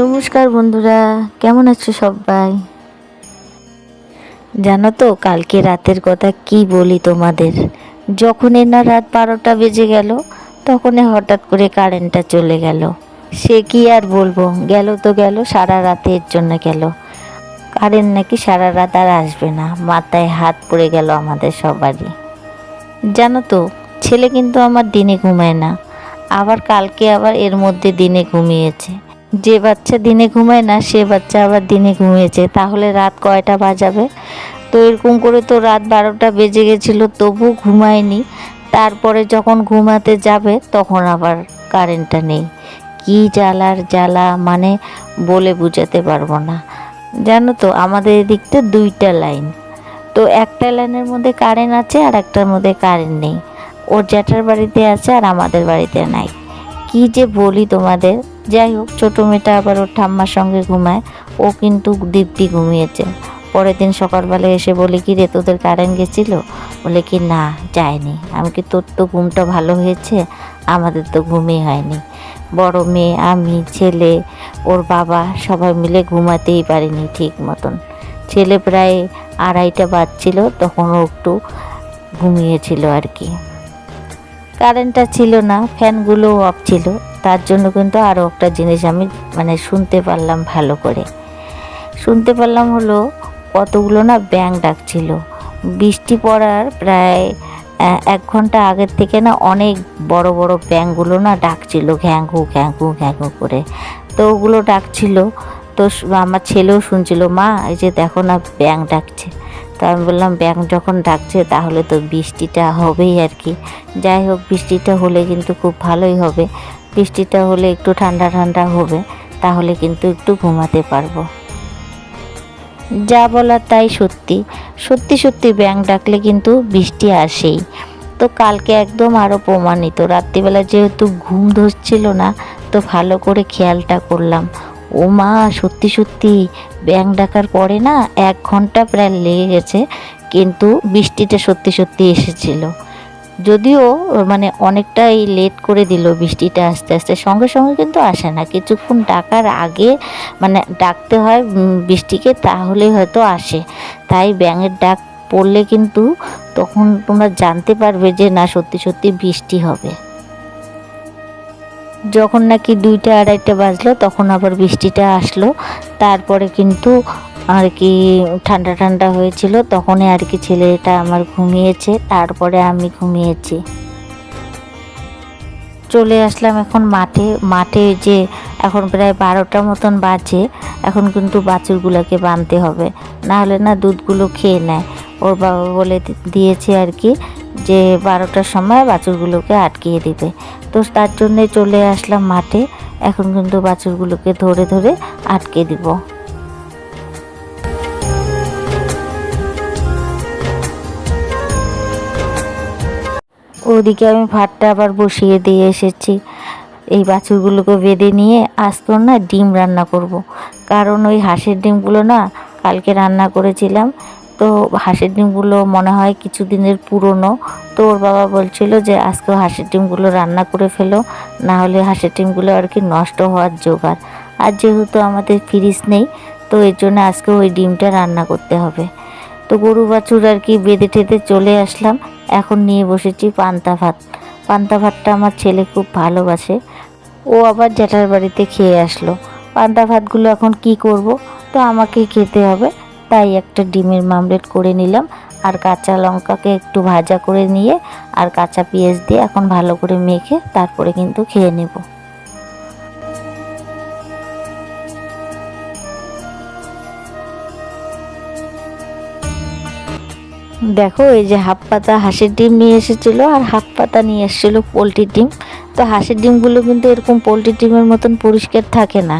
নমস্কার বন্ধুরা, কেমন আছো সবাই? জানো তো, কালকে রাতের কথা কি বলি তোমাদের? যখনই না রাত বারোটা বেজে গেল তখনই হঠাৎ করে কারেন্টটা চলে গেল। সে কি আর বলব, গেল তো গেল, সারা রাতের জন্য গেল। কারেন্ট নাকি সারা রাত আর আসবে না, মাথায় হাত পড়ে গেল আমাদের সবারই। জানো তো, ছেলে কিন্তু আমার দিনে ঘুমায় না, আবার কালকে আবার এর মধ্যে দিনে ঘুমিয়েছে। যে বাচ্চা দিনে ঘুমায় না, সে বাচ্চা আবার দিনে ঘুমিয়েছে। তাহলে রাত কয়টা বাজাবে? তো এরকম করে তো রাত বারোটা বেজে গেছিল, তবু ঘুমায়নি। তারপরে যখন ঘুমাতে যাবে, তখন আবার কারেন্টটা নেই। কি জ্বালার জ্বালা মানে বলে বুঝাতে পারব না। জানো তো, আমাদের এদিকটা দুইটা লাইন। তো একটা লাইনের মধ্যে কারেন্ট আছে আর একটার মধ্যে কারেন্ট নেই। ওর জ্যাঠার বাড়িতে আছে আর আমাদের বাড়িতে নাই। কি যে বলি তোমাদের যাই হোক, ছোটো মেয়েটা আবার ওর ঠাম্মার সঙ্গে ঘুমায়। ও কিন্তু দিব্যি ঘুমিয়েছে। পরের দিন সকালবেলা এসে বলি, কি রে, তোদের কারেন্ট গেছিল? বলে কি, না, যায়নি। আমি কি, তোর তো ঘুমটা ভালো হয়েছে? আমাদের তো ঘুমই হয়নি। বড় মেয়ে, আমি, ছেলে, ওর বাবা, সবাই মিলে ঘুমাতেই পারিনি ঠিক মতন। ছেলে প্রায় আড়াইটা বাজছিল, তখন ও একটু ঘুমিয়েছিল আর কি। কারেন্টটা ছিল না ফ্যানগুলোও অফ ছিল। তার জন্য কিন্তু আরও একটা জিনিস আমি মানে শুনতে পারলাম ভালো করে। শুনতে পারলাম হলো কতগুলো না ব্যাং ডাকছিল। বৃষ্টি পড়ার প্রায় এক ঘণ্টা আগের থেকে না অনেক বড় বড় ব্যাংগুলো না ডাকছিল ঘ্যাঙ্গু ঘ্যাঙ্গু ঘ্যাঙ্গু করে। তো ওগুলো ডাকছিল। তো আমার ছেলেও শুনছিল, মা, এই যে দেখো না ব্যাং ডাকছে। তো আমি বললাম ব্যাং যখন ডাকছে তাহলে তো বৃষ্টিটা হবেই আর কি। যাই হোক, বৃষ্টিটা হলে কিন্তু খুব ভালোই হবে। বৃষ্টিটা হলে একটু ঠান্ডা ঠান্ডা হবে, তাহলে কিন্তু একটু ঘুমাতে পারব। যা বলার তাই সত্যি। সত্যি সত্যি ব্যাং ডাকলে কিন্তু বৃষ্টি আসেই। তো কালকে একদম আরও প্রমাণিত। রাত্রিবেলা যেহেতু ঘুম ধরছিল না, তো ভালো করে খেয়ালটা করলাম। ও মা সত্যি সত্যি ব্যাং ডাকার পরে না এক ঘণ্টা প্রায় লেগে গেছে, কিন্তু বৃষ্টিটা সত্যি সত্যি এসেছিল। যদিও মানে অনেকটাই লেট করে দিল বৃষ্টিটা আস্তে আস্তে, সঙ্গে সঙ্গে কিন্তু আসে না। কিছুক্ষণ ডাকার আগে মানে ডাকতে হয় বৃষ্টিকে তাহলে হয়তো আসে। তাই ব্যাঙের ডাক পড়লে কিন্তু তখন তোমরা জানতে পারবে যে না, সত্যি সত্যি বৃষ্টি হবে। যখন নাকি দুইটা আড়াইটা বাজলো, তখন আবার বৃষ্টিটা আসলো। তারপরে কিন্তু আর কি ঠান্ডা ঠান্ডা হয়েছিল, তখনই আর কি ছেলেটা আমার ঘুমিয়েছে, তারপরে আমি ঘুমিয়েছি। চলে আসলাম এখন মাঠে। মাঠে যে এখন প্রায় বারোটা মতন বাজে, এখন কিন্তু বাছুরগুলোকে বাঁধতে হবে। না হলে না দুধগুলো খেয়ে নেয়। ওর বাবা বলে দিয়েছে আর কি যে বারোটার সময় বাছুরগুলোকে আটকিয়ে দিবে। তো তার জন্যে চলে আসলাম মাঠে। এখন কিন্তু বাছুরগুলোকে ধরে ধরে আটকে দিব। ওদিকে আমি ভাতটা আবার বসিয়ে দিয়ে এসেছি। এই বাছুরগুলোকে বেঁধে নিয়ে আজকে না ডিম রান্না করব। কারণ ওই হাঁসের ডিমগুলো না কালকে রান্না করেছিলাম। তো হাঁসের ডিমগুলো মনে হয় কিছু দিনের পুরনো। তো ওর বাবা বলছিল যে, আজকে হাঁসের ডিমগুলো রান্না করে ফেলো, না হলে হাঁসের ডিমগুলো আর কি নষ্ট হওয়ার জোগাড়। আর যেহেতু আমাদের ফ্রিজ নেই, তো এর জন্য আজকে ওই ডিমটা রান্না করতে হবে। তো গরু বাছুর আর কি বেঁধে টেঁধে চলে আসলাম। এখন নিয়ে বসেছি পান্তা ভাত। পান্তা ভাতটা আমার ছেলে খুব ভালোবাসে। ও আবার জ্যাঠার বাড়িতে খেয়ে আসলো। পান্তা ভাতগুলো এখন কি করব? তো আমাকেই খেতে হবে। তাই একটা ডিমের মামলেট করে নিলাম আর কাঁচা লঙ্কাকে একটু ভাজা করে নিয়ে আর কাঁচা পেঁয়াজ দিয়ে এখন ভালো করে মেখে তারপরে কিন্তু খেয়ে নেব। দেখো, এই যে হাফ পাতা হাঁসের ডিম নিয়ে এসেছিল আর হাফ পাতা নিয়ে এসেছিল পোলট্রির ডিম। তো হাঁসের ডিমগুলো কিন্তু এরকম পোলট্রির ডিমের মতন পরিষ্কার থাকে না।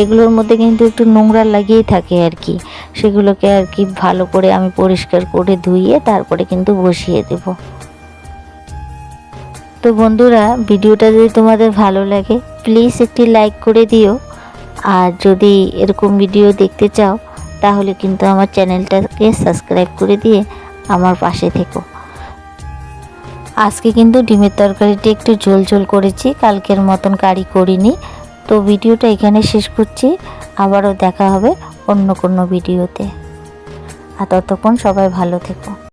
এগুলোর মধ্যে কিন্তু একটু নোংরা লাগিয়েই থাকে আর কি। সেগুলোকে আর কি ভালো করে আমি পরিষ্কার করে ধুইয়ে তারপরে কিন্তু বসিয়ে দেব। তো বন্ধুরা, ভিডিওটা যদি তোমাদের ভালো লাগে প্লিজ একটি লাইক করে দিও। আর যদি এরকম ভিডিও দেখতে চাও, তাহলে কিন্তু আমার চ্যানেলটাকে সাবস্ক্রাইব করে দিয়ে আমার পাশে থেকো। আজকে কিন্তু ডিমের তরকারিটি একটু ঝোল ঝোল করেছি, কালকের মতন কারি করিনি। তো ভিডিওটা এখানে শেষ করছি। আবারও দেখা হবে অন্য কোনো ভিডিওতে। আর ততক্ষণ সবাই ভালো থেকো।